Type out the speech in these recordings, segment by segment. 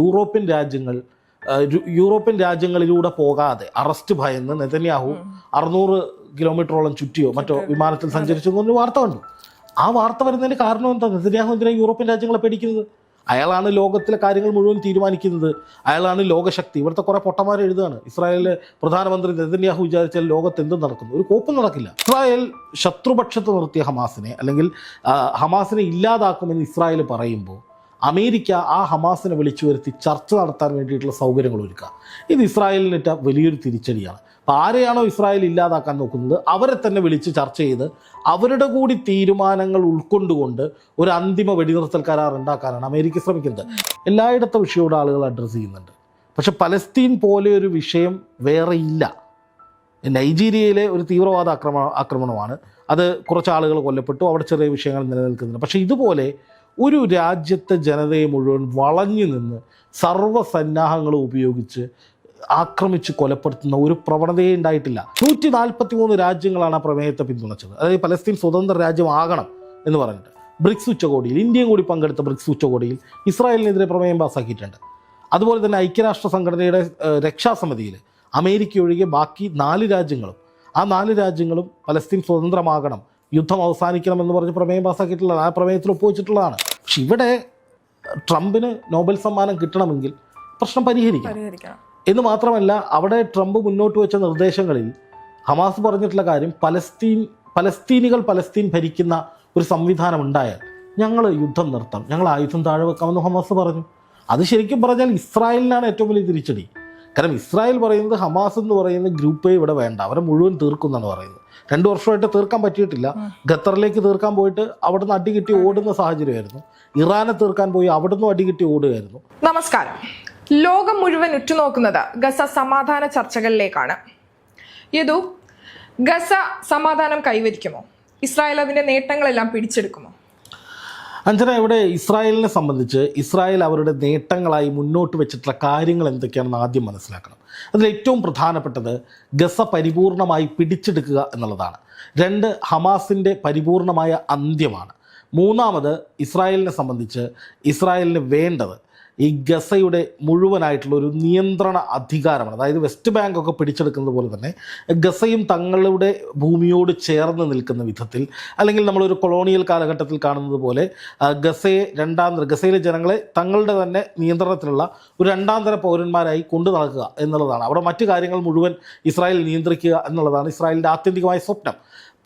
European രാജ്യങ്ങൾ European രാജ്യങ്ങളിലൂടെ പോകാതെ arrest ഭയന്ന് നെതന്യാഹു അറുന്നൂറ് കിലോമീറ്ററോളം ചുറ്റിയോ മറ്റോ വിമാനത്തിൽ സഞ്ചരിച്ചു എന്നൊരു വാർത്ത കണ്ടു. ആ വാർത്ത വരുന്നതിന് കാരണം എന്താ? നെതന്യാഹു എന്തിനാ യൂറോപ്യൻ രാജ്യങ്ങളെ പേടിക്കുന്നത്? അയാളാണ് ലോകത്തിലെ കാര്യങ്ങൾ മുഴുവൻ തീരുമാനിക്കുന്നത്. അയാളാണ് ലോകശക്തി. ഇവിടുത്തെ കുറെ പൊട്ടന്മാർ എഴുതുകയാണ്. ഇസ്രായേലിലെ പ്രധാനമന്ത്രി നെതന്യാഹു വിചാരിച്ചാൽ ലോകത്ത് എന്തും നടക്കുന്നു ഒരു കോപ്പും നടക്കില്ല. ഇസ്രായേൽ ശത്രുപക്ഷത്ത് നിർത്തിയ ഹമാസിനെ അല്ലെങ്കിൽ ഹമാസിനെ ഇല്ലാതാക്കുമെന്ന് ഇസ്രായേൽ പറയുമ്പോൾ അമേരിക്ക ആ ഹമാസിനെ വിളിച്ചു വരുത്തി ചർച്ച നടത്താൻ വേണ്ടിയിട്ടുള്ള സൗകര്യങ്ങൾ ഒരുക്കുക. ഇത് ഇസ്രായേലിനിട്ട വലിയൊരു തിരിച്ചടിയാണ്. അപ്പോൾ ആരെയാണോ ഇസ്രായേൽ ഇല്ലാതാക്കാൻ നോക്കുന്നത്? അവരെ തന്നെ വിളിച്ച് ചർച്ച ചെയ്ത് അവരുടെ കൂടി തീരുമാനങ്ങൾ ഉൾക്കൊണ്ടുകൊണ്ട് ഒരു അന്തിമ വെടിനിർത്തൽ കരാർ ഉണ്ടാക്കാനാണ് അമേരിക്ക ശ്രമിക്കുന്നത്. എല്ലായിടത്തെ വിഷയവും ആളുകൾ അഡ്രസ്സ് ചെയ്യുന്നുണ്ട്. പക്ഷെ പലസ്തീൻ പോലെ ഒരു വിഷയം വേറെ ഇല്ല. നൈജീരിയയിലെ ഒരു തീവ്രവാദ ആക്രമ ആക്രമണമാണ്. അത് കുറച്ച് ആളുകൾ കൊല്ലപ്പെട്ടു. അവിടെ ചെറിയ വിഷയങ്ങൾ നിലനിൽക്കുന്നുണ്ട്. പക്ഷേ ഇതുപോലെ ഒരു രാജ്യത്തെ ജനതയെ മുഴുവൻ വളഞ്ഞു നിന്ന് സർവസന്നാഹങ്ങളും ഉപയോഗിച്ച് ആക്രമിച്ച് കൊലപ്പെടുത്തുന്ന ഒരു പ്രവണതയെ ഉണ്ടായിട്ടില്ല. നൂറ്റി നാൽപ്പത്തി മൂന്ന് രാജ്യങ്ങളാണ് ആ പ്രമേയത്തെ പിന്തുണച്ചത്. അതായത് പലസ്തീൻ സ്വതന്ത്ര രാജ്യമാകണം എന്ന് പറഞ്ഞിട്ട്. ബ്രിക്സ് ഉച്ചകോടിയിൽ ഇന്ത്യയും കൂടി പങ്കെടുത്ത ബ്രിക്സ് ഉച്ചകോടിയിൽ ഇസ്രായേലിനെതിരെ പ്രമേയം പാസ്സാക്കിയിട്ടുണ്ട് അതുപോലെ തന്നെ ഐക്യരാഷ്ട്ര സംഘടനയുടെ രക്ഷാസമിതിയിൽ അമേരിക്ക ഒഴികെ ബാക്കി നാല് രാജ്യങ്ങളും ആ നാല് രാജ്യങ്ങളും പലസ്തീൻ സ്വതന്ത്രമാകണം യുദ്ധം അവസാനിക്കണം എന്ന് പറഞ്ഞ് പ്രമേയം പാസ്സാക്കിയിട്ടുള്ളതാണ്. ആ പ്രമേയത്തിൽ ഒപ്പുവെച്ചിട്ടുള്ളതാണ്. പക്ഷെ ഇവിടെ ട്രംപിന് നോബൽ സമ്മാനം കിട്ടണമെങ്കിൽ പ്രശ്നം പരിഹരിക്കണം. പരിഹരിക്കണം. എന്ന് മാത്രമല്ല അവിടെ ട്രംപ് മുന്നോട്ട് വെച്ച നിർദ്ദേശങ്ങളിൽ ഹമാസ് പറഞ്ഞിട്ടുള്ള കാര്യം പലസ്തീൻ പലസ്തീനികൾ പലസ്തീൻ ഭരിക്കുന്ന ഒരു സംവിധാനം ഉണ്ടായാൽ ഞങ്ങൾ യുദ്ധം നിർത്താം. ഞങ്ങൾ ആയുധം താഴെ വെക്കാമെന്ന് ഹമാസ് പറഞ്ഞു. അത് ശരിക്കും പറഞ്ഞാൽ ഇസ്രായേലിനാണ് ഏറ്റവും വലിയ തിരിച്ചടി. കാരണം ഇസ്രായേൽ പറയുന്നത് ഹമാസ് എന്ന് പറയുന്ന ഗ്രൂപ്പേ ഇവിടെ വേണ്ട. അവരെ മുഴുവൻ തീർക്കുന്നാണ് പറയുന്നത്. രണ്ടു വർഷമായിട്ട് തീർക്കാൻ പറ്റിയിട്ടില്ല. ഖത്തറിലേക്ക് തീർക്കാൻ പോയിട്ട് അവിടുന്ന് അടി കിട്ടി ഓടുന്ന സാഹചര്യമായിരുന്നു. ഇറാനെ തീർക്കാൻ പോയി അവിടുന്ന് അടി കിട്ടി ഓടുകയായിരുന്നു. നമസ്കാരം. ലോകം മുഴുവൻ ഉറ്റുനോക്കുന്നത് ഗസ സമാധാന ചർച്ചകളിലേക്കാണ്. യദു ഗസ സമാധാനം കൈവരിക്കുമോ? ഇസ്രായേൽ അതിന്റെ നേട്ടങ്ങളെല്ലാം പിടിച്ചെടുക്കുമോ? അഞ്ജന ഇവിടെ ഇസ്രായേലിനെ സംബന്ധിച്ച് ഇസ്രായേൽ അവരുടെ നേട്ടങ്ങളായി മുന്നോട്ട് വെച്ചിട്ടുള്ള കാര്യങ്ങൾ എന്തൊക്കെയാണെന്ന് ആദ്യം മനസ്സിലാക്കണം. അതിൽ ഏറ്റവും പ്രധാനപ്പെട്ടത് ഗസ പരിപൂർണമായി പിടിച്ചെടുക്കുക എന്നുള്ളതാണ്. രണ്ട് ഹമാസിന്റെ പരിപൂർണമായ അന്ത്യമാണ്. മൂന്നാമത് ഇസ്രായേലിനെ സംബന്ധിച്ച് ഇസ്രായേലിന് വേണ്ടത് ഈ ഗസയുടെ മുഴുവനായിട്ടുള്ള ഒരു നിയന്ത്രണ അധികാരമാണ്. അതായത് വെസ്റ്റ് ബാങ്ക് ഒക്കെ പിടിച്ചെടുക്കുന്നത് പോലെ തന്നെ ഗസയും തങ്ങളുടെ ഭൂമിയോട് ചേർന്ന് നിൽക്കുന്ന വിധത്തിൽ അല്ലെങ്കിൽ നമ്മളൊരു കൊളോണിയൽ കാലഘട്ടത്തിൽ കാണുന്നത് പോലെ ഗസയെ രണ്ടാം ഗസയിലെ ജനങ്ങളെ തങ്ങളുടെ തന്നെ നിയന്ത്രണത്തിലുള്ള ഒരു രണ്ടാം തര പൗരന്മാരായി കൊണ്ടു നടക്കുക എന്നുള്ളതാണ്. അവിടെ മറ്റു കാര്യങ്ങൾ മുഴുവൻ ഇസ്രായേൽ നിയന്ത്രിക്കുക എന്നുള്ളതാണ് ഇസ്രായേലിന്റെ ആത്യന്തികമായ സ്വപ്നം.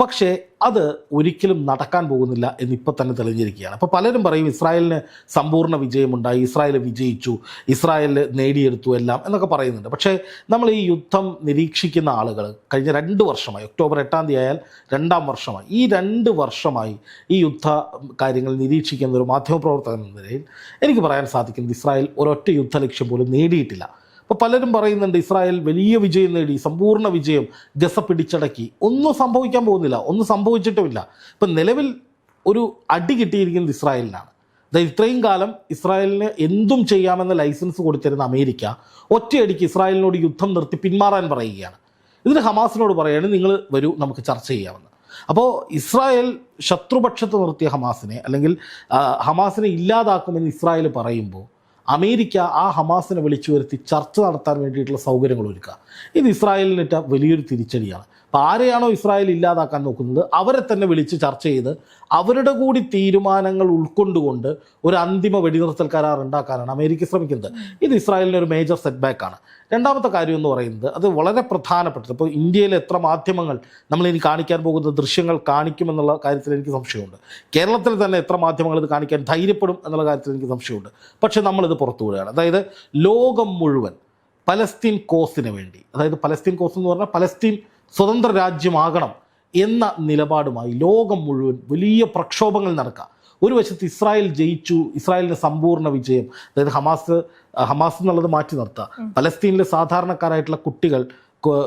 പക്ഷേ അത് ഒരിക്കലും നടക്കാൻ പോകുന്നില്ല എന്ന് ഇപ്പം തന്നെ തെളിഞ്ഞിരിക്കുകയാണ്. അപ്പോൾ പലരും പറയും ഇസ്രായേലിന് സമ്പൂർണ വിജയമുണ്ടായി ഇസ്രായേൽ വിജയിച്ചു ഇസ്രായേൽ നേടിയെടുത്തു എല്ലാം എന്നൊക്കെ പറയുന്നുണ്ട്. പക്ഷേ നമ്മൾ ഈ യുദ്ധം നിരീക്ഷിക്കുന്ന ആളുകൾ കഴിഞ്ഞ രണ്ട് വർഷമായി ഒക്ടോബർ എട്ടാം തീയതി ആയാൽ രണ്ടാം വർഷമായി ഈ രണ്ട് വർഷമായി ഈ യുദ്ധ കാര്യങ്ങൾ നിരീക്ഷിക്കുന്ന ഒരു മാധ്യമപ്രവർത്തകൻ എന്ന നിലയിൽ എനിക്ക് പറയാൻ സാധിക്കുന്നത് ഇസ്രായേൽ ഒരൊറ്റ യുദ്ധ ലക്ഷ്യം പോലും നേടിയിട്ടില്ല. അപ്പോൾ പലരും പറയുന്നുണ്ട് ഇസ്രായേൽ വലിയ വിജയം നേടി സമ്പൂർണ വിജയം ഗസ പിടിച്ചടക്കി. ഒന്നും സംഭവിക്കാൻ പോകുന്നില്ല ഒന്നും സംഭവിച്ചിട്ടുമില്ല. ഇപ്പം നിലവിൽ ഒരു അടി കിട്ടിയിരിക്കുന്നത് ഇസ്രായേലിനാണ്. ഇത്രയും കാലം ഇസ്രായേലിന് എന്തും ചെയ്യാമെന്ന ലൈസൻസ് കൊടുത്തിരുന്ന അമേരിക്ക ഒറ്റയടിക്ക് ഇസ്രായേലിനോട് യുദ്ധം നിർത്തി പിന്മാറാൻ പറയുകയാണ്. ഇതിന് ഹമാസിനോട് പറയുകയാണ് നിങ്ങൾ വരൂ നമുക്ക് ചർച്ച ചെയ്യാമെന്ന്. അപ്പോൾ ഇസ്രായേൽ ശത്രുപക്ഷത്ത് നിർത്തിയ ഹമാസിനെ അല്ലെങ്കിൽ ഹമാസിനെ ഇല്ലാതാക്കുമെന്ന് ഇസ്രായേൽ പറയുമ്പോൾ അമേരിക്ക ആ ഹമാസിനെ വിളിച്ചു വരുത്തി ചർച്ച നടത്താൻ വേണ്ടിയിട്ടുള്ള സൗകര്യങ്ങൾ ഒരുക്കുക. ഇത് ഇസ്രായേലിനിട്ട വലിയൊരു തിരിച്ചടിയാണ്. അപ്പോൾ ആരെയാണോ ഇസ്രായേൽ ഇല്ലാതാക്കാൻ നോക്കുന്നത് അവരെ തന്നെ വിളിച്ച് ചർച്ച ചെയ്ത് അവരുടെ കൂടി തീരുമാനങ്ങൾ ഉൾക്കൊണ്ടുകൊണ്ട് ഒരു അന്തിമ വെടിനിർത്തൽ കരാർ ഉണ്ടാക്കാനാണ് അമേരിക്ക ശ്രമിക്കുന്നത്. ഇത് ഇസ്രായേലിന് ഒരു മേജർ സെറ്റ് ബാക്ക് ആണ്. രണ്ടാമത്തെ കാര്യം എന്ന് പറയുന്നത് അത് വളരെ പ്രധാനപ്പെട്ടത്. ഇപ്പോൾ ഇന്ത്യയിലെ എത്ര മാധ്യമങ്ങൾ നമ്മൾ ഇനി കാണിക്കാൻ പോകുന്ന ദൃശ്യങ്ങൾ കാണിക്കുമെന്നുള്ള കാര്യത്തിൽ എനിക്ക് സംശയമുണ്ട്. കേരളത്തിൽ തന്നെ എത്ര മാധ്യമങ്ങൾ ഇത് കാണിക്കാൻ ധൈര്യപ്പെടും എന്നുള്ള കാര്യത്തിൽ എനിക്ക് സംശയമുണ്ട്. പക്ഷേ നമ്മളിത് പുറത്തു വിടുകയാണ്. അതായത് ലോകം മുഴുവൻ പലസ്തീൻ കോസിന് വേണ്ടി അതായത് പലസ്തീൻ കോസ് എന്ന് പറഞ്ഞാൽ പലസ്തീൻ സ്വതന്ത്ര രാജ്യമാകണം എന്ന നിലപാടുമായി ലോകം മുഴുവൻ വലിയ പ്രക്ഷോഭങ്ങൾ നടക്കുക. ഒരു വശത്ത് ഇസ്രായേൽ ജയിച്ചു ഇസ്രായേലിന് സമ്പൂർണ വിജയം. അതായത് ഹമാസ് ഹമാസ് എന്നുള്ളത് മാറ്റി നിർത്തുക. പലസ്തീനിലെ സാധാരണക്കാരായിട്ടുള്ള കുട്ടികൾ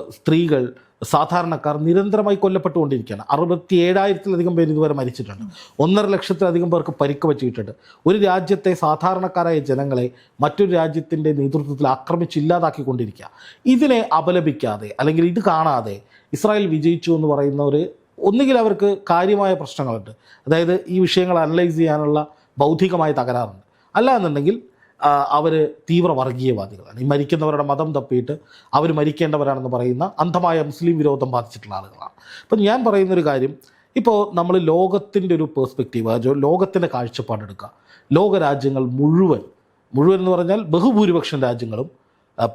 സ്ത്രീകൾ സാധാരണക്കാർ നിരന്തരമായി കൊല്ലപ്പെട്ടുകൊണ്ടിരിക്കുകയാണ്. അറുപത്തി ഏഴായിരത്തിലധികം പേര് ഇതുവരെ മരിച്ചിട്ടുണ്ട്. ഒന്നര ലക്ഷത്തിലധികം പേർക്ക് പരിക്ക് പറ്റിയിട്ടുണ്ട്. ഒരു രാജ്യത്തെ സാധാരണക്കാരായ ജനങ്ങളെ മറ്റൊരു രാജ്യത്തിന്റെ നേതൃത്വത്തിൽ ആക്രമിച്ച് ഇല്ലാതാക്കിക്കൊണ്ടിരിക്കുക ഇതിനെ അപലപിക്കാതെ അല്ലെങ്കിൽ ഇത് കാണാതെ ഇസ്രായേൽ വിജയിച്ചു എന്ന് പറയുന്ന ഒരു ഒന്നുകിൽ അവർക്ക് കാര്യമായ പ്രശ്നങ്ങളുണ്ട്. അതായത് ഈ വിഷയങ്ങൾ അനലൈസ് ചെയ്യാനുള്ള ബൗദ്ധികമായ തകരാറുണ്ട്. അല്ല എന്നുണ്ടെങ്കിൽ അവർ തീവ്ര വർഗീയവാദികളാണ് ഈ മരിക്കുന്നവരുടെ മതം തപ്പിയിട്ട് അവർ മരിക്കേണ്ടവരാണെന്ന് പറയുന്ന അന്ധമായ മുസ്ലിം വിരോധം ബാധിച്ചിട്ടുള്ള ആളുകളാണ്. അപ്പം ഞാൻ പറയുന്നൊരു കാര്യം ഇപ്പോൾ നമ്മൾ ലോകത്തിന്റെ ഒരു പേഴ്സ്പെക്റ്റീവ് ലോകത്തിന്റെ കാഴ്ചപ്പാടെടുക്കുക ലോകരാജ്യങ്ങൾ മുഴുവൻ മുഴുവൻ എന്ന് പറഞ്ഞാൽ ബഹുഭൂരിപക്ഷം രാജ്യങ്ങളും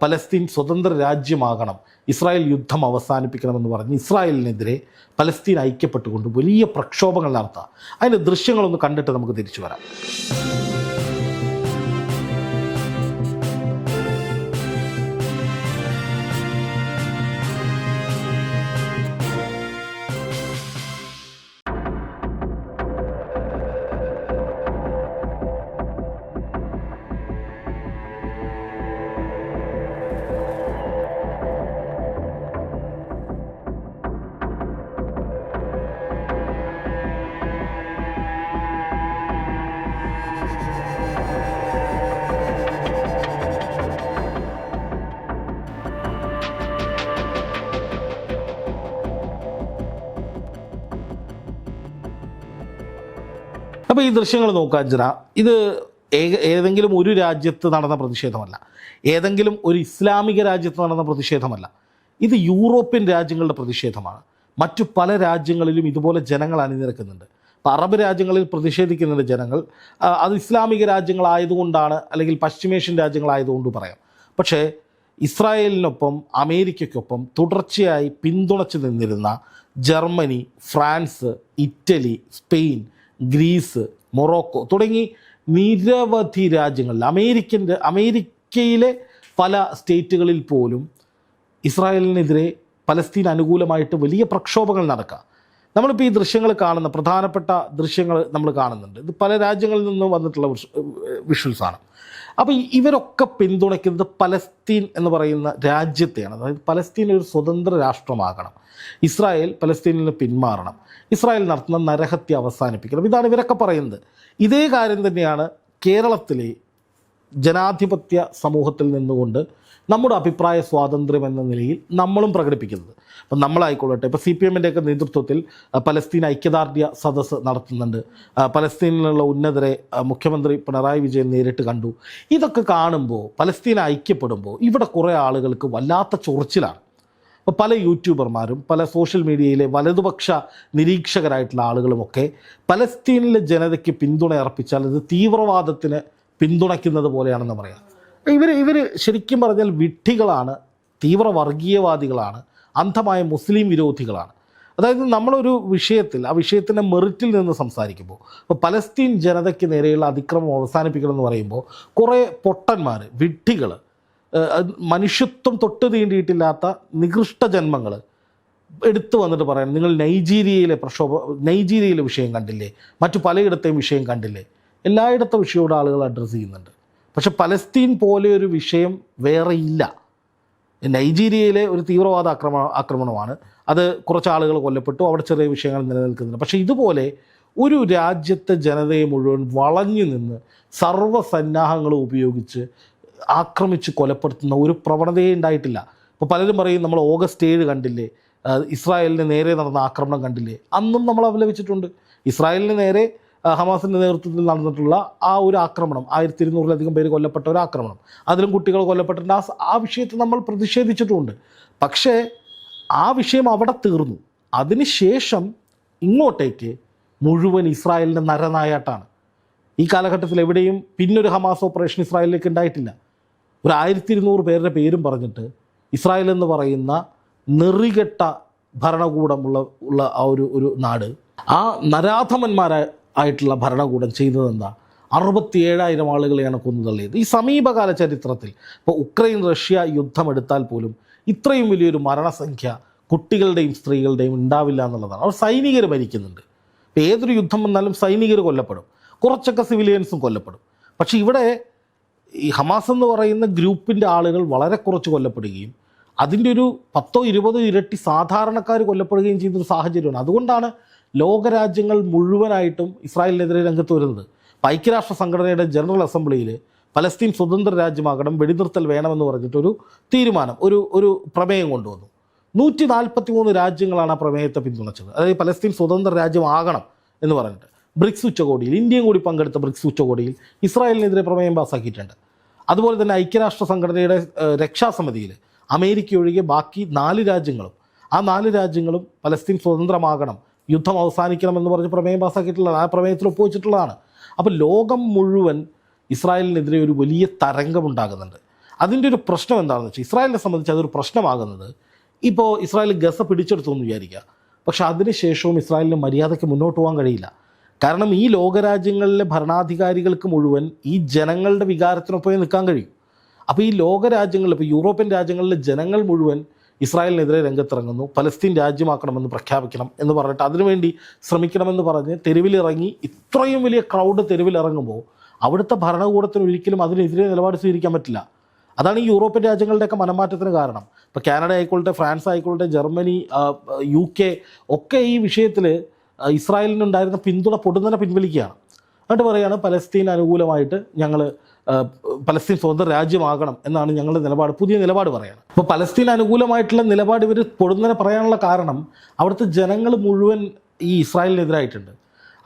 പലസ്തീൻ സ്വതന്ത്ര രാജ്യമാകണം ഇസ്രായേൽ യുദ്ധം അവസാനിപ്പിക്കണമെന്ന് പറഞ്ഞ് ഇസ്രായേലിനെതിരെ പലസ്തീൻ ഐക്യപ്പെട്ടുകൊണ്ട് വലിയ പ്രക്ഷോഭങ്ങൾ നടത്തുക. അതിന്റെ ദൃശ്യങ്ങളൊന്ന് കണ്ടിട്ട് നമുക്ക് തിരിച്ചു വരാം. അപ്പോൾ ഈ ദൃശ്യങ്ങൾ നോക്കുക അഞ്ജന. ഇത് ഏതെങ്കിലും ഒരു രാജ്യത്ത് നടന്ന പ്രതിഷേധമല്ല. ഏതെങ്കിലും ഒരു ഇസ്ലാമിക രാജ്യത്ത് നടന്ന പ്രതിഷേധമല്ല. ഇത് യൂറോപ്യൻ രാജ്യങ്ങളുടെ പ്രതിഷേധമാണ്. മറ്റു പല രാജ്യങ്ങളിലും ഇതുപോലെ ജനങ്ങൾ അണിനിരക്കുന്നുണ്ട്. അപ്പോൾ അറബ് രാജ്യങ്ങളിൽ പ്രതിഷേധിക്കുന്നുണ്ട് ജനങ്ങൾ. അത് ഇസ്ലാമിക രാജ്യങ്ങളായതുകൊണ്ടാണ് അല്ലെങ്കിൽ പശ്ചിമേഷ്യൻ രാജ്യങ്ങളായതുകൊണ്ട് പറയാം. പക്ഷേ ഇസ്രായേലിനൊപ്പം അമേരിക്കയ്ക്കൊപ്പം തുടർച്ചയായി പിന്തുണച്ച് നിന്നിരുന്ന Germany France Italy Spain Greece Morocco തുടങ്ങി നിരവധി രാജ്യങ്ങളിൽ അമേരിക്കൻ അമേരിക്കയിലെ പല സ്റ്റേറ്റുകളിൽ പോലും ഇസ്രായേലിനെതിരെ പലസ്തീൻ അനുകൂലമായിട്ട് വലിയ പ്രക്ഷോഭങ്ങൾ നടക്കുക നമ്മളിപ്പോൾ ഈ ദൃശ്യങ്ങൾ കാണുന്ന പ്രധാനപ്പെട്ട ദൃശ്യങ്ങൾ നമ്മൾ കാണുന്നുണ്ട്. ഇത് പല രാജ്യങ്ങളിൽ നിന്ന് വന്നിട്ടുള്ള വിഷ്വൽസാണ് അപ്പോൾ ഇവരൊക്കെ പിന്തുണയ്ക്കുന്നത് പലസ്തീൻ എന്ന് പറയുന്ന രാജ്യത്തെയാണ്. അതായത് പലസ്തീൻ ഒരു സ്വതന്ത്ര രാഷ്ട്രമാകണം. ഇസ്രായേൽ പലസ്തീനിൽ നിന്ന് പിന്മാറണം. ഇസ്രായേൽ നടത്തുന്ന നരഹത്യ അവസാനിപ്പിക്കണം. ഇതാണ് ഇവരൊക്കെ പറയുന്നത്. ഇതേ കാര്യം തന്നെയാണ് കേരളത്തിലെ ജനാധിപത്യ സമൂഹത്തിൽ നിന്നുകൊണ്ട് നമ്മുടെ അഭിപ്രായ സ്വാതന്ത്ര്യം എന്ന നിലയിൽ നമ്മളും പ്രകടിപ്പിക്കുന്നത്. അപ്പം നമ്മളായിക്കൊള്ളട്ടെ. ഇപ്പോൾ സി പി എമ്മിന്റെയൊക്കെ നേതൃത്വത്തിൽ പലസ്തീൻ ഐക്യദാർഢ്യ സദസ്സ് നടത്തുന്നുണ്ട്. പലസ്തീനിലുള്ള ഉന്നതരെ മുഖ്യമന്ത്രി പിണറായി വിജയൻ നേരിട്ട് കണ്ടു. ഇതൊക്കെ കാണുമ്പോൾ പലസ്തീൻ ഐക്യപ്പെടുമ്പോൾ ഇവിടെ കുറേ ആളുകൾക്ക് വല്ലാത്ത ചൊറിച്ചിലാണ്. അപ്പോൾ പല യൂട്യൂബർമാരും പല സോഷ്യൽ മീഡിയയിലെ വലതുപക്ഷ നിരീക്ഷകരായിട്ടുള്ള ആളുകളുമൊക്കെ പലസ്തീനിലെ ജനതയ്ക്ക് പിന്തുണ അർപ്പിച്ചാൽ അത് തീവ്രവാദത്തിന് പിന്തുണയ്ക്കുന്നത് പോലെയാണെന്ന് പറയാം. ഇവർ ഇവർ ശരിക്കും പറഞ്ഞാൽ വിഡ്ഢികളാണ് തീവ്ര വർഗീയവാദികളാണ് അന്ധമായ മുസ്ലിം വിരോധികളാണ്. അതായത് നമ്മളൊരു വിഷയത്തിൽ ആ വിഷയത്തിന്റെ മെറിറ്റിൽ നിന്ന് സംസാരിക്കുമ്പോൾ ഇപ്പോൾ പലസ്തീൻ ജനതയ്ക്ക് നേരെയുള്ള അതിക്രമം അവസാനിപ്പിക്കണം എന്ന് പറയുമ്പോൾ കുറേ പൊട്ടന്മാർ വിഡ്ഢികൾ മനുഷ്യത്വം തൊട്ട് തീണ്ടിയിട്ടില്ലാത്ത നികൃഷ്ട ജന്മങ്ങൾ എടുത്തു വന്നിട്ട് പറയാൻ നിങ്ങൾ നൈജീരിയയിലെ പ്രക്ഷോഭ നൈജീരിയയിലെ വിഷയം കണ്ടില്ലേ? മറ്റു പലയിടത്തെയും വിഷയം കണ്ടില്ലേ? എല്ലായിടത്തെ വിഷയവും ആളുകൾ അഡ്രസ്സ് ചെയ്യുന്നുണ്ട്. പക്ഷെ പലസ്തീൻ പോലെ ഒരു വിഷയം വേറെ ഇല്ല. നൈജീരിയയിലെ ഒരു തീവ്രവാദ ആക്രമണ ആക്രമണമാണ്. അത് കുറച്ച് ആളുകൾ കൊല്ലപ്പെട്ടു. അവിടെ ചെറിയ വിഷയങ്ങൾ നിലനിൽക്കുന്നുണ്ട്. പക്ഷേ ഇതുപോലെ ഒരു രാജ്യത്തെ ജനതയെ മുഴുവൻ വളഞ്ഞു നിന്ന് സർവസന്നാഹങ്ങളും ഉപയോഗിച്ച് ആക്രമിച്ച് കൊലപ്പെടുത്തുന്ന ഒരു പ്രവണതയേ ഉണ്ടായിട്ടില്ല. ഇപ്പോൾ പലരും പറയും നമ്മൾ ഓഗസ്റ്റ് ഏഴ് കണ്ടില്ലേ? ഇസ്രായേലിന് നേരെ നടന്ന ആക്രമണം കണ്ടില്ലേ? അന്നും നമ്മൾ അപലപിച്ചിട്ടുണ്ട് ഇസ്രായേലിന് നേരെ ഹമാസിന്റെ നേതൃത്വത്തിൽ നടന്നിട്ടുള്ള ആ ഒരു ആക്രമണം ആയിരത്തി ഇരുന്നൂറിലധികം പേര് കൊല്ലപ്പെട്ട ഒരു ആക്രമണം. അതിലും കുട്ടികൾ കൊല്ലപ്പെട്ടിട്ടുണ്ട്. ആ ആ വിഷയത്തിൽ നമ്മൾ പ്രതിഷേധിച്ചിട്ടുമുണ്ട് പക്ഷേ ആ വിഷയം അവിടെ തീർന്നു. അതിനുശേഷം ഇങ്ങോട്ടേക്ക് മുഴുവൻ ഇസ്രായേലിന്റെ നരനായാട്ടാണ്. ഈ കാലഘട്ടത്തിൽ എവിടെയും പിന്നൊരു ഹമാസ് ഓപ്പറേഷൻ ഇസ്രായേലിലേക്ക് ഉണ്ടായിട്ടില്ല. ഒരു ആയിരത്തി ഇരുന്നൂറ് പേരുടെ പേരും പറഞ്ഞിട്ട് ഇസ്രായേൽ എന്ന് പറയുന്ന നെറികെട്ട ഭരണകൂടമുള്ള ഉള്ള ആ ഒരു ഒരു നാട്. ആ നരാധമന്മാരായ ആയിട്ടുള്ള ഭരണകൂടം ചെയ്തതെന്താ അറുപത്തിയേഴായിരം ആളുകളെയാണ് കൊന്നു തള്ളിയത്. ഈ സമീപകാല ചരിത്രത്തിൽ ഇപ്പോൾ ഉക്രൈൻ റഷ്യ യുദ്ധമെടുത്താൽ പോലും ഇത്രയും വലിയൊരു മരണസംഖ്യ കുട്ടികളുടെയും സ്ത്രീകളുടെയും ഉണ്ടാവില്ല എന്നുള്ളതാണ്. അവർ സൈനികർ ഭരിക്കുന്നുണ്ട്. ഇപ്പോൾ ഏതൊരു യുദ്ധം വന്നാലും സൈനികർ കൊല്ലപ്പെടും. കുറച്ചൊക്കെ സിവിലിയൻസും കൊല്ലപ്പെടും. പക്ഷേ ഇവിടെ ഈ ഹമാസ് എന്ന് പറയുന്ന ഗ്രൂപ്പിന്റെ ആളുകൾ വളരെ കുറച്ച് കൊല്ലപ്പെടുകയും അതിന്റെ ഒരു പത്തോ ഇരുപതോ ഇരട്ടി സാധാരണക്കാർ കൊല്ലപ്പെടുകയും ചെയ്യുന്ന ഒരു സാഹചര്യമാണ്. അതുകൊണ്ടാണ് ലോകരാജ്യങ്ങൾ മുഴുവനായിട്ടും ഇസ്രായേലിനെതിരെ രംഗത്ത് വരുന്നത്. ഐക്യരാഷ്ട്ര സംഘടനയുടെ ജനറൽ അസംബ്ലിയിൽ പലസ്തീൻ സ്വതന്ത്ര രാജ്യമാകണം വെടിനിർത്തൽ വേണമെന്ന് പറഞ്ഞിട്ടൊരു തീരുമാനം ഒരു ഒരു പ്രമേയം കൊണ്ടുവന്നു. നൂറ്റി നാൽപ്പത്തി മൂന്ന് രാജ്യങ്ങളാണ് ആ പ്രമേയത്തെ പിന്തുണച്ചത്. അതായത് പലസ്തീൻ സ്വതന്ത്ര രാജ്യമാകണം എന്ന് പറഞ്ഞിട്ട്. ബ്രിക്സ് ഉച്ചകോടിയിൽ ഇന്ത്യയും കൂടി പങ്കെടുത്ത ബ്രിക്സ് ഉച്ചകോടിയിൽ ഇസ്രായേലിനെതിരെ പ്രമേയം പാസ്സാക്കിയിട്ടുണ്ട് അതുപോലെ തന്നെ ഐക്യരാഷ്ട്ര സംഘടനയുടെ രക്ഷാസമിതിയിൽ അമേരിക്ക ഒഴികെ ബാക്കി നാല് രാജ്യങ്ങളും ആ നാല് രാജ്യങ്ങളും പലസ്തീൻ സ്വതന്ത്രമാകണം യുദ്ധം അവസാനിക്കണമെന്ന് പറഞ്ഞ് പ്രമേയം പാസ്സാക്കിയിട്ടുള്ളതാണ് ആ പ്രമേയത്തിൽ ഒപ്പുവെച്ചിട്ടുള്ളതാണ്. അപ്പോൾ ലോകം മുഴുവൻ ഇസ്രായേലിനെതിരെ ഒരു വലിയ തരംഗമുണ്ടാകുന്നുണ്ട് അതിന്റെ ഒരു പ്രശ്നം എന്താണെന്ന് വെച്ചാൽ ഇസ്രായേലിനെ സംബന്ധിച്ച് അതൊരു പ്രശ്നമാകുന്നത് ഇപ്പോൾ ഇസ്രായേൽ ഗസ പിടിച്ചെടുത്തു എന്ന് വിചാരിക്കുക. പക്ഷെ അതിനുശേഷവും ഇസ്രായേലിന് മര്യാദയ്ക്ക് മുന്നോട്ട് പോകാൻ കഴിയില്ല. കാരണം ഈ ലോകരാജ്യങ്ങളിലെ ഭരണാധികാരികൾക്ക് മുഴുവൻ ഈ ജനങ്ങളുടെ വികാരത്തിനൊപ്പം നിൽക്കാൻ കഴിയും. അപ്പോൾ ഈ ലോകരാജ്യങ്ങളിൽ ഇപ്പോൾ യൂറോപ്യൻ രാജ്യങ്ങളിലെ ജനങ്ങൾ മുഴുവൻ ഇസ്രായേലിനെതിരെ രംഗത്തിറങ്ങുന്നു. പലസ്തീൻ രാജ്യമാക്കണമെന്ന് പ്രഖ്യാപിക്കണം എന്ന് പറഞ്ഞിട്ട് അതിനുവേണ്ടി ശ്രമിക്കണമെന്ന് പറഞ്ഞ് തെരുവിലിറങ്ങി ഇത്രയും വലിയ ക്രൗഡ് തെരുവിലിറങ്ങുമ്പോൾ അവിടുത്തെ ഭരണകൂടത്തിന് ഒരിക്കലും അതിനെതിരെ നിലപാട് സ്വീകരിക്കാൻ പറ്റില്ല. അതാണ് ഈ യൂറോപ്യൻ രാജ്യങ്ങളുടെയൊക്കെ മനമാറ്റത്തിന് കാരണം. ഇപ്പോൾ കാനഡ ആയിക്കോളട്ടെ ഫ്രാൻസ് ആയിക്കോളട്ടെ ജർമ്മനി യു ഒക്കെ ഈ വിഷയത്തിൽ ഇസ്രായേലിനുണ്ടായിരുന്ന പിന്തുണ പൊടുന്നനെ പിൻവലിക്കുകയാണ്. എന്നിട്ട് പറയുകയാണ് പലസ്തീൻ അനുകൂലമായിട്ട് ഞങ്ങൾ പലസ്തീൻ സ്വതന്ത്ര രാജ്യമാകണം എന്നാണ് ഞങ്ങളുടെ നിലപാട് പുതിയ നിലപാട് പറയാണ്. അപ്പോൾ പലസ്തീൻ അനുകൂലമായിട്ടുള്ള നിലപാട് ഇവർ പൊടുന്നനെ പറയാനുള്ള കാരണം അവിടുത്തെ ജനങ്ങൾ മുഴുവൻ ഈ ഇസ്രായേലിനെതിരായിട്ടുണ്ട്.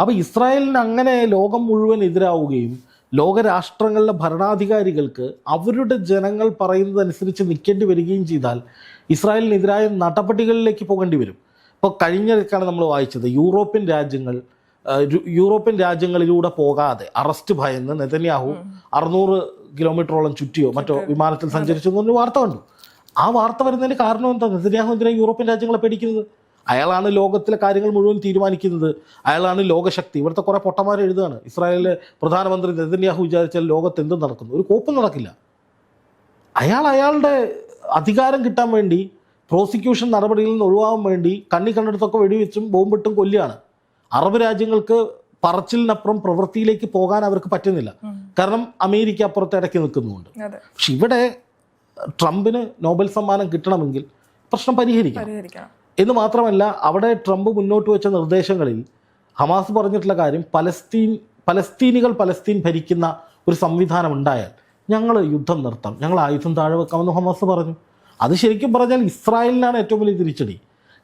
അപ്പോൾ ഇസ്രായേലിന് അങ്ങനെ ലോകം മുഴുവൻ എതിരാവുകയും ലോകരാഷ്ട്രങ്ങളിലെ ഭരണാധികാരികൾക്ക് അവരുടെ ജനങ്ങൾ പറയുന്നതനുസരിച്ച് നിൽക്കേണ്ടി വരികയും ചെയ്താൽ ഇസ്രായേലിനെതിരായ നടപടികളിലേക്ക് പോകേണ്ടി വരും. ഇപ്പോൾ കഴിഞ്ഞിടയ്ക്കാണ് നമ്മൾ വായിച്ചത്. യൂറോപ്യൻ രാജ്യങ്ങൾ യൂറോപ്യൻ രാജ്യങ്ങളിലൂടെ പോകാതെ അറസ്റ്റ് ഭയന്ന് നെതന്യാഹു അറുന്നൂറ് കിലോമീറ്ററോളം ചുറ്റിയോ മറ്റോ വിമാനത്തിൽ സഞ്ചരിച്ചു എന്നൊരു വാർത്ത കണ്ടു. ആ വാർത്ത വരുന്നതിന് കാരണം എന്താ? നെതന്യാഹു എന്തിനാണ് യൂറോപ്യൻ രാജ്യങ്ങളെ പേടിക്കുന്നത്? അയാളാണ് ലോകത്തിലെ കാര്യങ്ങൾ മുഴുവൻ തീരുമാനിക്കുന്നത്. അയാളാണ് ലോകശക്തി. ഇവിടുത്തെ കുറേ പൊട്ടന്മാർ എഴുതുകയാണ്. ഇസ്രായേലിലെ പ്രധാനമന്ത്രി നെതന്യാഹു വിചാരിച്ചാൽ ലോകത്ത് എന്തും നടക്കുന്നു? ഒരു കോപ്പും നടക്കില്ല. അയാൾ അയാളുടെ അധികാരം കിട്ടാൻ വേണ്ടി പ്രോസിക്യൂഷൻ നടപടിയിൽ നിന്ന് ഒഴിവാകാൻ വേണ്ടി കണ്ണി കണ്ടെടുത്തൊക്കെ വെടിവെച്ചും ബോംബിട്ടും കൊല്ലുകയാണ്. അറബ് രാജ്യങ്ങൾക്ക് പറച്ചിലിനപ്പുറം പ്രവൃത്തിയിലേക്ക് പോകാൻ അവർക്ക് പറ്റുന്നില്ല. കാരണം അമേരിക്ക അപ്പുറത്ത് ഇടയ്ക്ക് നിൽക്കുന്നുണ്ട്. പക്ഷെ ഇവിടെ ട്രംപിന് നോബൽ സമ്മാനം കിട്ടണമെങ്കിൽ പ്രശ്നം പരിഹരിക്കണം. എന്ന് മാത്രമല്ല അവിടെ ട്രംപ് മുന്നോട്ട് വെച്ച നിർദ്ദേശങ്ങളിൽ ഹമാസ് പറഞ്ഞിട്ടുള്ള കാര്യം പലസ്തീൻ പലസ്തീനികൾ പലസ്തീൻ ഭരിക്കുന്ന ഒരു സംവിധാനം ഉണ്ടായാൽ ഞങ്ങൾ യുദ്ധം നിർത്താം ഞങ്ങൾ ആയുധം താഴെ വെക്കാമെന്ന് ഹമാസ് പറഞ്ഞു. അത് ശരിക്കും പറഞ്ഞാൽ ഇസ്രായേലിനാണ് ഏറ്റവും വലിയ തിരിച്ചടി.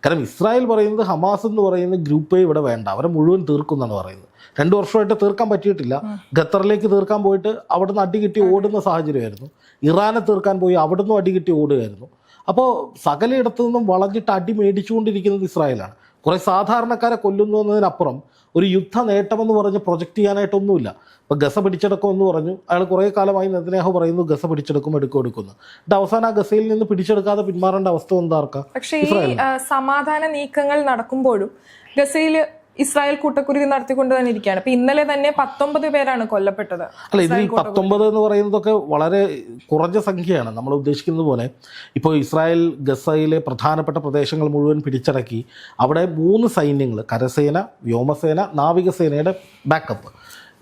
കാരണം ഇസ്രായേൽ പറയുന്നത് ഹമാസ് എന്ന് പറയുന്ന ഗ്രൂപ്പേ ഇവിടെ വേണ്ട. അവരെ മുഴുവൻ തീർക്കുന്നാണ് പറയുന്നത്. രണ്ട് വർഷമായിട്ട് തീർക്കാൻ പറ്റിയിട്ടില്ല. ഖത്തറിലേക്ക് തീർക്കാൻ പോയിട്ട് അവിടുന്ന് അടികിട്ടി ഓടുന്ന സാഹചര്യമായിരുന്നു. ഇറാനെ തീർക്കാൻ പോയി അവിടുന്ന് അടികിട്ടി ഓടുകയായിരുന്നു. അപ്പോൾ സകലയിടത്തു നിന്നും വളഞ്ഞിട്ട് അടി മേടിച്ചുകൊണ്ടിരിക്കുന്നത് ഇസ്രായേലാണ്. കുറേ സാധാരണക്കാരെ കൊല്ലുന്നു എന്നതിനപ്പുറം ഒരു യുദ്ധ നേട്ടമെന്ന് പറഞ്ഞ് പ്രൊജക്റ്റ് ചെയ്യാനായിട്ടൊന്നുമില്ല. ഇപ്പോൾ ഗസ പിടിച്ചെടുക്കും എന്ന് പറഞ്ഞു. അയാൾ കുറേ കാലമായി നെതന്യാഹു പറയുന്നു ഗസ പിടിച്ചെടുക്കും എടുക്കും എടുക്കുന്നു എന്നിട്ട് അവസാനം ആ ഗസയിൽ നിന്ന് പിടിച്ചെടുക്കാതെ പിന്മാറേണ്ട അവസ്ഥ എന്താർക്കാം പക്ഷേ ഈ സമാധാന നീക്കങ്ങൾ നടക്കുമ്പോഴും ഗസയിൽ ഇസ്രായേൽ കൂട്ടക്കുരുതി നടത്തിക്കൊണ്ട് തന്നെ ഇരിക്കുകയാണ്. ഇപ്പൊ ഇന്നലെ തന്നെ പത്തൊമ്പത് പേരാണ് കൊല്ലപ്പെട്ടത്. അല്ല ഇതിൽ പത്തൊമ്പത് എന്ന് പറയുന്നതൊക്കെ വളരെ കുറഞ്ഞ സംഖ്യയാണ്. നമ്മൾ ഉദ്ദേശിക്കുന്നത് പോലെ ഇപ്പോൾ ഇസ്രായേൽ ഗസയിലെ പ്രധാനപ്പെട്ട പ്രദേശങ്ങൾ മുഴുവൻ പിടിച്ചടക്കി അവിടെ മൂന്ന് സൈന്യങ്ങൾ കരസേന വ്യോമസേന നാവികസേനയുടെ ബാക്കപ്പ്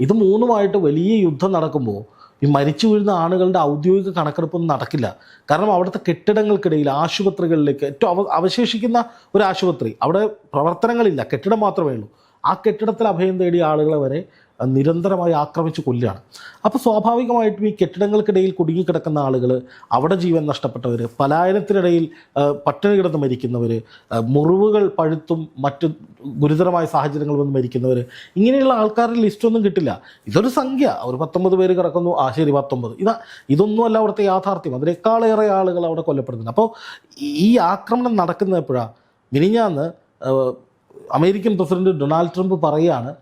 ഇത് മൂന്നുമായിട്ട് വലിയ യുദ്ധം നടക്കുമ്പോൾ ഈ മരിച്ചു വീഴുന്ന ആളുകളുടെ ഔദ്യോഗിക കണക്കെടുപ്പൊന്നും നടക്കില്ല. കാരണം അവിടുത്തെ കെട്ടിടങ്ങൾക്കിടയിൽ ആശുപത്രികളിലേക്ക് ഏറ്റവും അവ അവശേഷിക്കുന്ന ഒരു ആശുപത്രി. അവിടെ പ്രവർത്തനങ്ങളില്ല. കെട്ടിടം മാത്രമേ ഉള്ളൂ. ആ കെട്ടിടത്തിൽ അഭയം തേടിയ ആളുകളെ വരെ നിരന്തരമായി ആക്രമിച്ച് കൊല്ലുകയാണ്. അപ്പോൾ സ്വാഭാവികമായിട്ടും ഈ കെട്ടിടങ്ങൾക്കിടയിൽ കുടുങ്ങിക്കിടക്കുന്ന ആളുകൾ അവിടെ ജീവൻ നഷ്ടപ്പെട്ടവർ പലായനത്തിനിടയിൽ പട്ടിണി കിടന്ന് മരിക്കുന്നവർ മുറിവുകൾ പഴുത്തും മറ്റ് ഗുരുതരമായ സാഹചര്യങ്ങൾ വന്ന് മരിക്കുന്നവർ ഇങ്ങനെയുള്ള ആൾക്കാരുടെ ലിസ്റ്റൊന്നും കിട്ടില്ല. ഇതൊരു സംഖ്യ. അവർ പത്തൊമ്പത് പേര് കിടക്കുന്നു. ആ ശരി പത്തൊമ്പത്. ഇതാ ഇതൊന്നുമല്ല അവിടുത്തെ യാഥാർത്ഥ്യം. അതിനേക്കാളേറെ ആളുകൾ അവിടെ കൊല്ലപ്പെടുന്നുണ്ട്. അപ്പോൾ ഈ ആക്രമണം നടക്കുന്ന എപ്പോഴാണ് മിനിഞ്ഞാന്ന് അമേരിക്കൻ പ്രസിഡന്റ് ഡൊണാൾഡ് ട്രംപ് പറയുകയാണ്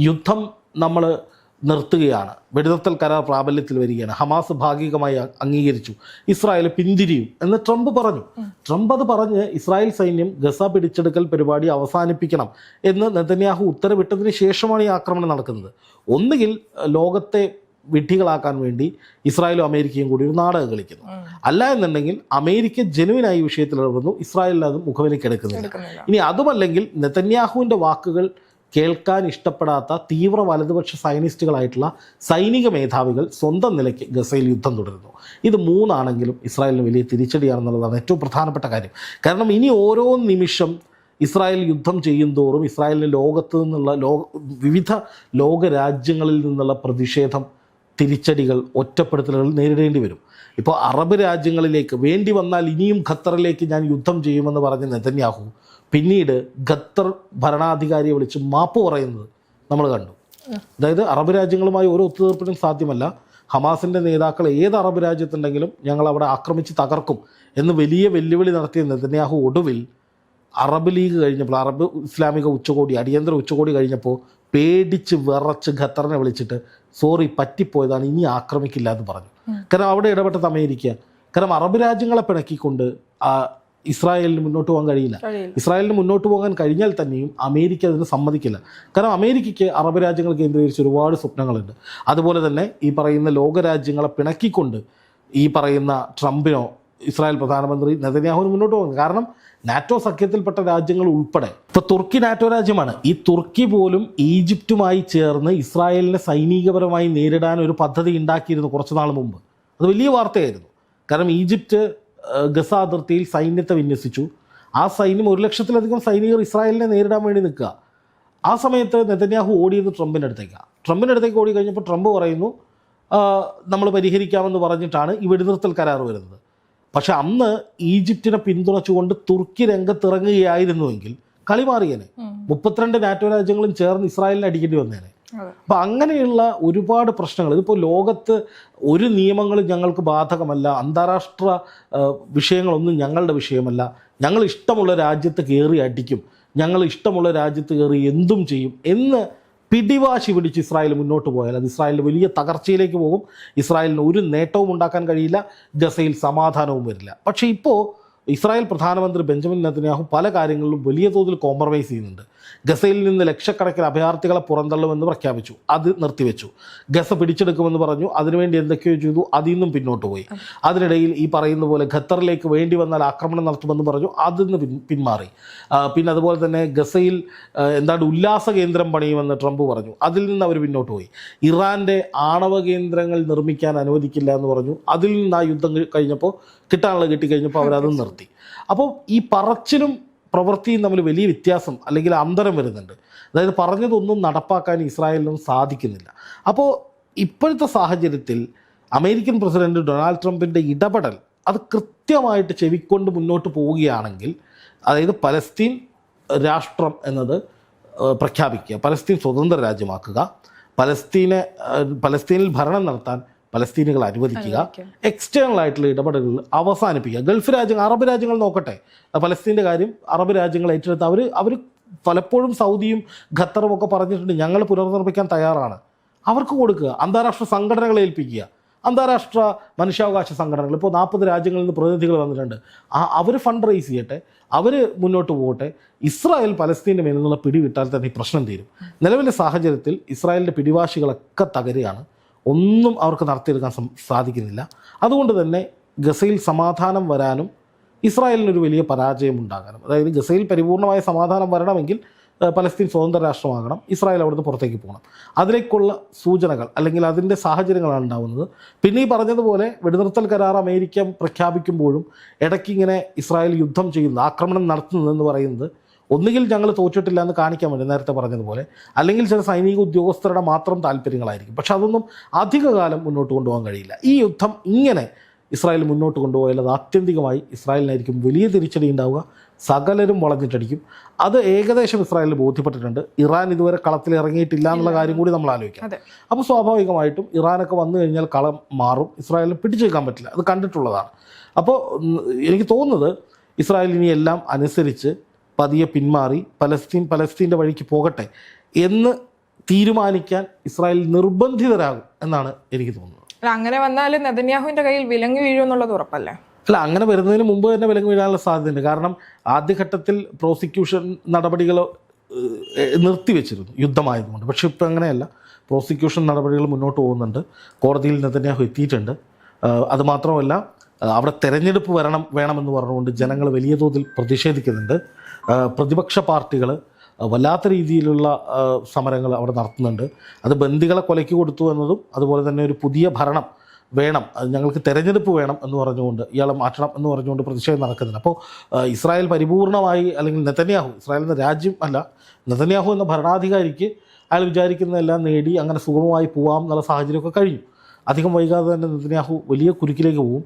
യുദ്ധം നമ്മൾ നിർത്തുകയാണ്. വെടിനിർത്തൽ കരാർ പ്രാബല്യത്തിൽ വരികയാണ്. ഹമാസ് ഭാഗികമായി അംഗീകരിച്ചു. ഇസ്രായേൽ പിന്തിരിയും എന്ന് ട്രംപ് പറഞ്ഞു. ട്രംപ് അത് പറഞ്ഞ് ഇസ്രായേൽ സൈന്യം ഗസ പിടിച്ചെടുക്കൽ പരിപാടി അവസാനിപ്പിക്കണം എന്ന് നെതന്യാഹു ഉത്തരവിട്ടതിന് ശേഷമാണ് ഈ ആക്രമണം നടക്കുന്നത്. ഒന്നുകിൽ ലോകത്തെ വിഡ്ഢികളാക്കാൻ വേണ്ടി ഇസ്രായേലും അമേരിക്കയും കൂടി ഒരു നാടകം കളിക്കുന്നു. അല്ല എന്നുണ്ടെങ്കിൽ അമേരിക്ക ജനുവിനായി വിഷയത്തിൽ ഇടപെടുന്നു. ഇസ്രായേലിൽ അത് മുഖവിലേക്ക് എടുക്കുന്നില്ല. ഇനി അതുമല്ലെങ്കിൽ നെതന്യാഹുവിന്റെ വാക്കുകൾ കേൾക്കാൻ ഇഷ്ടപ്പെടാത്ത തീവ്ര വലതുപക്ഷ സൈനിസ്റ്റുകളായിട്ടുള്ള സൈനിക മേധാവികൾ സ്വന്തം നിലയ്ക്ക് ഗസയിൽ യുദ്ധം തുടരുന്നു. ഇത് മൂന്നാണെങ്കിലും ഇസ്രായേലിന് വലിയ തിരിച്ചടിയാണെന്നുള്ളതാണ് ഏറ്റവും പ്രധാനപ്പെട്ട കാര്യം. കാരണം ഇനി ഓരോ നിമിഷം ഇസ്രായേൽ യുദ്ധം ചെയ്യും തോറും ഇസ്രായേലിന് ലോകത്ത് നിന്നുള്ള ലോക വിവിധ ലോകരാജ്യങ്ങളിൽ നിന്നുള്ള പ്രതിഷേധം തിരിച്ചടികൾ ഒറ്റപ്പെടുത്തലുകൾ നേരിടേണ്ടി വരും. ഇപ്പോൾ അറബ് രാജ്യങ്ങളിലേക്ക് വേണ്ടി വന്നാൽ ഇനിയും ഖത്തറിലേക്ക് ഞാൻ യുദ്ധം ചെയ്യുമെന്ന് പറഞ്ഞ നെതന്യാഹു പിന്നീട് ഖത്തർ ഭരണാധികാരിയെ വിളിച്ച് മാപ്പ് പറയുന്നത് നമ്മൾ കണ്ടു. അതായത് അറബ് രാജ്യങ്ങളുമായി ഒരു ഒത്തുതീർപ്പിനും സാധ്യമല്ല. ഹമാസിന്റെ നേതാക്കൾ ഏത് അറബ് രാജ്യത്തുണ്ടെങ്കിലും ഞങ്ങൾ അവിടെ ആക്രമിച്ച് തകർക്കും എന്ന് വലിയ വെല്ലുവിളി നടത്തിയ നെതന്യാഹു ഒടുവിൽ അറബ് ലീഗ് കഴിഞ്ഞപ്പോൾ അറബ് ഇസ്ലാമിക ഉച്ചകോടി അടിയന്തര ഉച്ചകോടി കഴിഞ്ഞപ്പോൾ പേടിച്ച് വിറച്ച് ഖത്തറിനെ വിളിച്ചിട്ട് സോറി പറ്റിപ്പോയതാണ് ഇനി ആക്രമിക്കില്ല എന്ന് പറഞ്ഞു. കാരണം അവിടെ ഇടപെട്ടത് അമേരിക്ക. കാരണം അറബ് രാജ്യങ്ങളെ പിണക്കിക്കൊണ്ട് ആ, ഇസ്രായേലിന് മുന്നോട്ട് പോകാൻ കഴിയില്ല. കഴിയില്ല. ഇസ്രായേലിന് മുന്നോട്ട് പോകാൻ കഴിഞ്ഞാൽ തന്നെയും അമേരിക്ക അതിന് സമ്മതിക്കില്ല. കാരണം അമേരിക്കയ്ക്ക് അറബ് രാജ്യങ്ങൾ കേന്ദ്രീകരിച്ച് ഒരുപാട് സ്വപ്നങ്ങളുണ്ട്. അതുപോലെ തന്നെ ഈ പറയുന്ന ലോകരാജ്യങ്ങളെ പിണക്കിക്കൊണ്ട് ഈ പറയുന്ന ട്രംപിനോ ഇസ്രായേൽ പ്രധാനമന്ത്രി നെതന്യാഹുവിന് മുന്നോട്ട് പോകുന്നത് കാരണം നാറ്റോ സഖ്യത്തിൽപ്പെട്ട രാജ്യങ്ങൾ ഉൾപ്പെടെ. ഇപ്പൊ തുർക്കി നാറ്റോ രാജ്യമാണ്. ഈ തുർക്കി പോലും ഈജിപ്തുമായി ചേർന്ന് ഇസ്രായേലിനെ സൈനികപരമായി നേരിടാൻ ഒരു പദ്ധതി ഉണ്ടാക്കിയിരുന്നു കുറച്ച് നാൾ മുമ്പ്. അത് വലിയ വാർത്തയായിരുന്നു. കാരണം ഈജിപ്റ്റ് ഗസ അതിർത്തിയിൽ സൈന്യത്തെ വിന്യസിച്ചു. ആ സൈന്യം ഒരു ലക്ഷത്തിലധികം സൈനികർ ഇസ്രായേലിനെ നേരിടാൻ വേണ്ടി നിൽക്കുക. ആ സമയത്ത് നെതന്യാഹു ഓടിയത് ട്രംപിന്റെ അടുത്തേക്കാണ് ട്രംപിന്റെ അടുത്തേക്ക് ഓടി കഴിഞ്ഞപ്പോൾ ട്രംപ് പറയുന്നു നമ്മൾ പരിഹരിക്കാമെന്ന് പറഞ്ഞിട്ടാണ് ഈ വെടിനിർത്തൽ കരാർ വരുന്നത്. പക്ഷെ അന്ന് ഈജിപ്തിനെ പിന്തുണച്ചുകൊണ്ട് തുർക്കി രംഗത്തിറങ്ങുകയായിരുന്നുവെങ്കിൽ കളി മാറിയേനെ. മുപ്പത്തിരണ്ട് നാറ്റോ രാജ്യങ്ങളും ചേർന്ന് ഇസ്രായേലിനെ അടിക്കേണ്ടി വന്നേനെ. അപ്പൊ അങ്ങനെയുള്ള ഒരുപാട് പ്രശ്നങ്ങൾ. ഇതിപ്പോൾ ലോകത്ത് ഒരു നിയമങ്ങളും ഞങ്ങൾക്ക് ബാധകമല്ല. അന്താരാഷ്ട്ര വിഷയങ്ങളൊന്നും ഞങ്ങളുടെ വിഷയമല്ല. ഞങ്ങൾ ഇഷ്ടമുള്ള രാജ്യത്ത് കയറി അടിക്കും. ഞങ്ങൾ ഇഷ്ടമുള്ള രാജ്യത്ത് കയറി എന്തും ചെയ്യും എന്ന് പിടിവാശി പിടിച്ച് ഇസ്രായേൽ മുന്നോട്ട് പോയാൽ അത് ഇസ്രായേലിന് വലിയ തകർച്ചയിലേക്ക് പോകും. ഇസ്രായേലിന് ഒരു നേട്ടവും ഉണ്ടാക്കാൻ കഴിയില്ല. ഗസയിൽ സമാധാനവും വരില്ല. പക്ഷേ ഇപ്പോൾ ഇസ്രായേൽ പ്രധാനമന്ത്രി ബെഞ്ചമിൻ നെതന്യാഹു പല കാര്യങ്ങളിലും വലിയ തോതിൽ കോംപ്രമൈസ് ചെയ്യുന്നുണ്ട്. ഗസയിൽ നിന്ന് ലക്ഷക്കണക്കിന് അഭയാർത്ഥികളെ പുറന്തള്ളുമെന്ന് പ്രഖ്യാപിച്ചു. അത് നിർത്തിവെച്ചു. ഗസ പിടിച്ചെടുക്കുമെന്ന് പറഞ്ഞു. അതിനുവേണ്ടി എന്തൊക്കെയോ ചെയ്തു. അതിൽ നിന്നും പിന്നോട്ട് പോയി. അതിനിടയിൽ ഈ പറയുന്ന പോലെ ഖത്തറിലേക്ക് വേണ്ടി വന്നാൽ ആക്രമണം നടത്തുമെന്ന് പറഞ്ഞു. അതിൽ നിന്ന് പിന്മാറി. പിന്നെ അതുപോലെ തന്നെ ഗസയിൽ എന്താണ് ഉല്ലാസ കേന്ദ്രം പണിയുമെന്ന് ട്രംപ് പറഞ്ഞു. അതിൽ നിന്ന് അവർ പിന്നോട്ട് പോയി. ഇറാന്റെ ആണവ കേന്ദ്രങ്ങൾ നിർമ്മിക്കാൻ അനുവദിക്കില്ല എന്ന് പറഞ്ഞു. അതിൽ നിന്ന് ആ യുദ്ധം കഴി- കഴിഞ്ഞപ്പോൾ കിട്ടാനുള്ളത് കിട്ടിക്കഴിഞ്ഞപ്പോൾ അവരത് നിർത്തി. അപ്പോൾ ഈ പറച്ചിലും പ്രവൃത്തിയും തമ്മിൽ വലിയ വ്യത്യാസം അല്ലെങ്കിൽ അന്തരം വരുന്നുണ്ട്. അതായത് പറഞ്ഞതൊന്നും നടപ്പാക്കാൻ ഇസ്രായേലിനും സാധിക്കുന്നില്ല. അപ്പോൾ ഇപ്പോഴത്തെ സാഹചര്യത്തിൽ അമേരിക്കൻ പ്രസിഡന്റ് ഡൊണാൾഡ് ട്രംപിന്റെ ഇടപെടൽ അത് കൃത്യമായിട്ട് ചെവിക്കൊണ്ട് മുന്നോട്ട് പോവുകയാണെങ്കിൽ അതായത് പലസ്തീൻ രാഷ്ട്രം എന്നത് പ്രഖ്യാപിക്കുക പലസ്തീൻ സ്വതന്ത്ര രാജ്യമാക്കുക പലസ്തീനെ പലസ്തീനിൽ ഭരണം നടത്താൻ പലസ്തീനുകൾ അനുവദിക്കുക. എക്സ്റ്റേണൽ ആയിട്ടുള്ള ഇടപെടലുകൾ അവസാനിപ്പിക്കുക. ഗൾഫ് രാജ്യങ്ങൾ അറബ് രാജ്യങ്ങൾ നോക്കട്ടെ. പലസ്തീന്റെ കാര്യം അറബ് രാജ്യങ്ങൾ ഏറ്റെടുത്ത് അവർ അവർ പലപ്പോഴും സൗദിയും ഖത്തറും ഒക്കെ പറഞ്ഞിട്ടുണ്ട് ഞങ്ങൾ പുനർനിർമ്മിക്കാൻ തയ്യാറാണ്. അവർക്ക് കൊടുക്കുക. അന്താരാഷ്ട്ര സംഘടനകളെ ഏൽപ്പിക്കുക. അന്താരാഷ്ട്ര മനുഷ്യാവകാശ സംഘടനകൾ. ഇപ്പോൾ നാൽപ്പത് രാജ്യങ്ങളിൽ നിന്ന് പ്രതിനിധികൾ വന്നിട്ടുണ്ട്. ആ അവർ ഫണ്ട് റേസ് ചെയ്യട്ടെ. അവർ മുന്നോട്ട് പോകട്ടെ. ഇസ്രായേൽ പലസ്തീന്റെ മേൽ നിന്നുള്ള പിടിവിട്ടാൽ തന്നെ ഈ പ്രശ്നം തീരും. നിലവിലെ സാഹചര്യത്തിൽ ഇസ്രായേലിന്റെ പിടിവാശികളൊക്കെ തകരുകയാണ്. ഒന്നും അവർക്ക് നടത്തിയെടുക്കാൻ സാധിക്കുന്നില്ല. അതുകൊണ്ട് തന്നെ ഗസയിൽ സമാധാനം വരാനും ഇസ്രായേലിനൊരു വലിയ പരാജയം ഉണ്ടാകാനും അതായത് ഗസയിൽ പരിപൂർണമായ സമാധാനം വരണമെങ്കിൽ പലസ്തീൻ സ്വതന്ത്ര രാഷ്ട്രമാകണം ഇസ്രായേൽ അവിടുന്ന് പുറത്തേക്ക് പോകണം. അതിലേക്കുള്ള സൂചനകൾ അല്ലെങ്കിൽ അതിന്റെ സാഹചര്യങ്ങളാണ് ഉണ്ടാവുന്നത്. പിന്നെ ഈ പറഞ്ഞതുപോലെ വെടിനിർത്തൽ കരാർ അമേരിക്ക പ്രഖ്യാപിക്കുമ്പോഴും ഇടയ്ക്കിങ്ങനെ ഇസ്രായേൽ യുദ്ധം ചെയ്യുന്നത് ആക്രമണം നടത്തുന്നതെന്ന് പറയുന്നത് ഒന്നുകിൽ ഞങ്ങൾ തോറ്റിട്ടില്ല എന്ന് കാണിക്കാൻ വേണ്ടി നേരത്തെ പറഞ്ഞതുപോലെ അല്ലെങ്കിൽ ചില സൈനിക ഉദ്യോഗസ്ഥരുടെ മാത്രം താല്പര്യങ്ങളായിരിക്കും. പക്ഷെ അതൊന്നും അധികകാലം മുന്നോട്ട് കൊണ്ടുപോകാൻ കഴിയില്ല. ഈ യുദ്ധം ഇങ്ങനെ ഇസ്രായേൽ മുന്നോട്ട് കൊണ്ടുപോയാൽ അത് ആത്യന്തികമായി ഇസ്രായേലിനായിരിക്കും വലിയ തിരിച്ചടി ഉണ്ടാവുക. സകലരും വളഞ്ഞിട്ടടിക്കും. അത് ഏകദേശം ഇസ്രായേലിന് ബോധ്യപ്പെട്ടിട്ടുണ്ട്. ഇറാൻ ഇതുവരെ കളത്തിൽ ഇറങ്ങിയിട്ടില്ല എന്നുള്ള കാര്യം കൂടി നമ്മൾ ആലോചിക്കാം. അപ്പോൾ സ്വാഭാവികമായിട്ടും ഇറാനൊക്കെ വന്നു കഴിഞ്ഞാൽ കളം മാറും. ഇസ്രായേലിന് പിടിച്ചു വെക്കാൻ പറ്റില്ല. അത് കണ്ടിട്ടുള്ളതാണ്. അപ്പോൾ എനിക്ക് തോന്നുന്നത് ഇസ്രായേലിനെയെല്ലാം അനുസരിച്ച് പതിയെ പിന്മാറി പലസ്തീൻ പലസ്തീന്റെ വഴിക്ക് പോകട്ടെ എന്ന് തീരുമാനിക്കാൻ ഇസ്രായേൽ നിർബന്ധിതരാകും എന്നാണ് എനിക്ക് തോന്നുന്നത്. അല്ല അങ്ങനെ വന്നാൽ നെതന്യാഹുവിന്റെ കയ്യിൽ വിലങ്ങ് വീഴുമെന്നുള്ളത് ഉറപ്പല്ലേ? അല്ല അങ്ങനെ വരുന്നതിന് മുമ്പ് തന്നെ വിലങ്ങ് വീഴാനുള്ള സാധ്യതയുണ്ട്. കാരണം ആദ്യഘട്ടത്തിൽ പ്രോസിക്യൂഷൻ നടപടികൾ നിർത്തിവെച്ചിരുന്നു യുദ്ധമായതുകൊണ്ട്. പക്ഷെ ഇപ്പം അങ്ങനെയല്ല. പ്രോസിക്യൂഷൻ നടപടികൾ മുന്നോട്ട് പോകുന്നുണ്ട്. കോടതിയിൽ നെതന്യാഹു എത്തിയിട്ടുണ്ട്. അതുമാത്രമല്ല അവിടെ തെരഞ്ഞെടുപ്പ് വരണം വേണമെന്ന് പറഞ്ഞുകൊണ്ട് ജനങ്ങൾ വലിയ തോതിൽ പ്രതിഷേധിക്കുന്നുണ്ട്. പ്രതിപക്ഷ പാർട്ടികൾ വല്ലാത്ത രീതിയിലുള്ള സമരങ്ങൾ അവിടെ നടത്തുന്നുണ്ട്. അത് ബന്ദികളെ കൊലയ്ക്ക് കൊടുത്തു എന്നതും അതുപോലെ തന്നെ ഒരു പുതിയ ഭരണം വേണം. ഞങ്ങൾക്ക് തെരഞ്ഞെടുപ്പ് വേണം എന്ന് പറഞ്ഞുകൊണ്ട് ഇയാളെ മാറ്റണം എന്ന് പറഞ്ഞുകൊണ്ട് പ്രതിഷേധം നടക്കുന്നുണ്ട്. അപ്പോൾ ഇസ്രായേൽ പരിപൂർണമായി അല്ലെങ്കിൽ നെതന്യാഹു ഇസ്രായേൽ എന്ന രാജ്യം അല്ല നെതന്യാഹു എന്ന ഭരണാധികാരിക്ക് അയാൾ വിചാരിക്കുന്നതെല്ലാം നേടി അങ്ങനെ സുഗമമായി പോവാം എന്നുള്ള സാഹചര്യമൊക്കെ കഴിഞ്ഞു. അധികം വൈകാതെ തന്നെ നെതന്യാഹു വലിയ കുരുക്കിലേക്ക് പോകും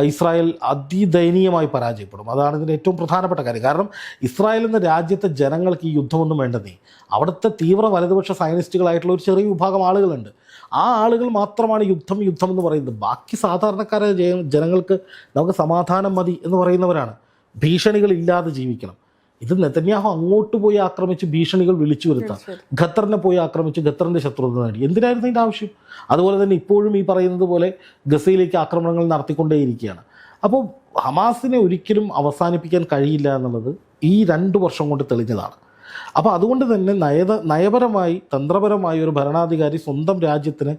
ഇസ്രായേൽ അതിദയനീയമായി പരാജയപ്പെടും. അതാണ് ഇതിന്റെ ഏറ്റവും പ്രധാനപ്പെട്ട കാര്യം. കാരണം ഇസ്രായേൽ എന്ന രാജ്യത്തെ ജനങ്ങൾക്ക് ഈ യുദ്ധമൊന്നും വേണ്ടതേ. അവിടുത്തെ തീവ്ര വലതുപക്ഷ സയനിസ്റ്റുകളായിട്ടുള്ള ഒരു ചെറിയ വിഭാഗം ആളുകളുണ്ട്. ആ ആളുകൾ മാത്രമാണ് യുദ്ധം യുദ്ധം എന്ന് പറയുന്നത്. ബാക്കി സാധാരണക്കാരായ ജനങ്ങൾക്ക് നമുക്ക് സമാധാനം മതി എന്ന് പറയുന്നവരാണ്. ഭീഷണികളില്ലാതെ ജീവിക്കണം. ഇത് നെതന്യാഹു അങ്ങോട്ട് പോയി ആക്രമിച്ച് ഭീഷണികൾ വിളിച്ചു വരുത്താം ഖത്തറിനെ പോയി ആക്രമിച്ച് ഖത്തറിന്റെ ശത്രുത നേടി. എന്തിനായിരുന്നു ഇതിന്റെ ആവശ്യം? അതുപോലെ തന്നെ ഇപ്പോഴും ഈ പറയുന്നത് പോലെ ഗസയിലേക്ക് ആക്രമണങ്ങൾ നടത്തിക്കൊണ്ടേയിരിക്കുകയാണ്. അപ്പോൾ ഹമാസിനെ ഒരിക്കലും അവസാനിപ്പിക്കാൻ കഴിയില്ല എന്നുള്ളത് ഈ രണ്ട് വർഷം കൊണ്ട് തെളിഞ്ഞതാണ്. അപ്പോൾ അതുകൊണ്ട് തന്നെ നയത നയപരമായി തന്ത്രപരമായി ഒരു ഭരണാധികാരി സ്വന്തം രാജ്യത്തിന്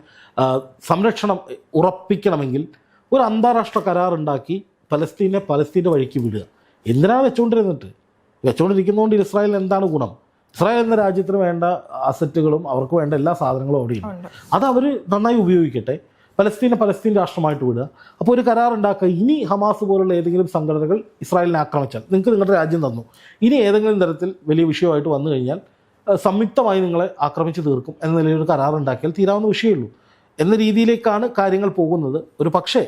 സംരക്ഷണം ഉറപ്പിക്കണമെങ്കിൽ ഒരു അന്താരാഷ്ട്ര കരാറുണ്ടാക്കി പലസ്തീനെ പലസ്തീന്റെ വഴിക്ക് വിടുക. എന്തിനാണ് വെച്ചുകൊണ്ടിരുന്നിട്ട് വെച്ചുകൊണ്ടിരിക്കുന്നതുകൊണ്ട് ഇസ്രായേലിന് എന്താണ് ഗുണം? ഇസ്രായേൽ എന്ന രാജ്യത്തിന് വേണ്ട അസറ്റുകളും അവർക്ക് വേണ്ട എല്ലാ സാധനങ്ങളും അവിടെയുണ്ട്. അത് അവർ നന്നായി ഉപയോഗിക്കട്ടെ. പലസ്തീനെ പലസ്തീൻ രാഷ്ട്രമായിട്ട് വിടുക. അപ്പോൾ ഒരു കരാർ ഉണ്ടാക്കുക. ഇനി ഹമാസ് പോലുള്ള ഏതെങ്കിലും സംഘടനകൾ ഇസ്രായേലിനെ ആക്രമിച്ചാൽ നിങ്ങൾക്ക് നിങ്ങളുടെ രാജ്യം തന്നു. ഇനി ഏതെങ്കിലും തരത്തിൽ വലിയ വിഷയമായിട്ട് വന്നു കഴിഞ്ഞാൽ സംയുക്തമായി നിങ്ങളെ ആക്രമിച്ച് തീർക്കും എന്ന നിലയിൽ ഒരു കരാർ ഉണ്ടാക്കിയാൽ തീരാവുന്ന വിഷയമുള്ളൂ. എന്ന രീതിയിലേക്കാണ് കാര്യങ്ങൾ പോകുന്നത്. ഒരു പക്ഷേ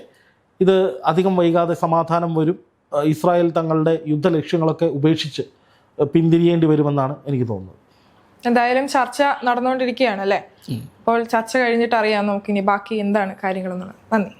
ഇത് അധികം വൈകാതെ സമാധാനം വരും ഇസ്രായേൽ തങ്ങളുടെ യുദ്ധ ലക്ഷ്യങ്ങളൊക്കെ ഉപേക്ഷിച്ച് പിന്തിരിയേണ്ടി വരുമെന്നാണ് എനിക്ക് തോന്നുന്നത്. എന്തായാലും ചർച്ച നടന്നുകൊണ്ടിരിക്കുകയാണ് അല്ലേ? അപ്പോൾ ചർച്ച കഴിഞ്ഞിട്ട് അറിയാം നമുക്കിനി ബാക്കി എന്താണ് കാര്യങ്ങളെന്നുള്ളത്. നന്ദി.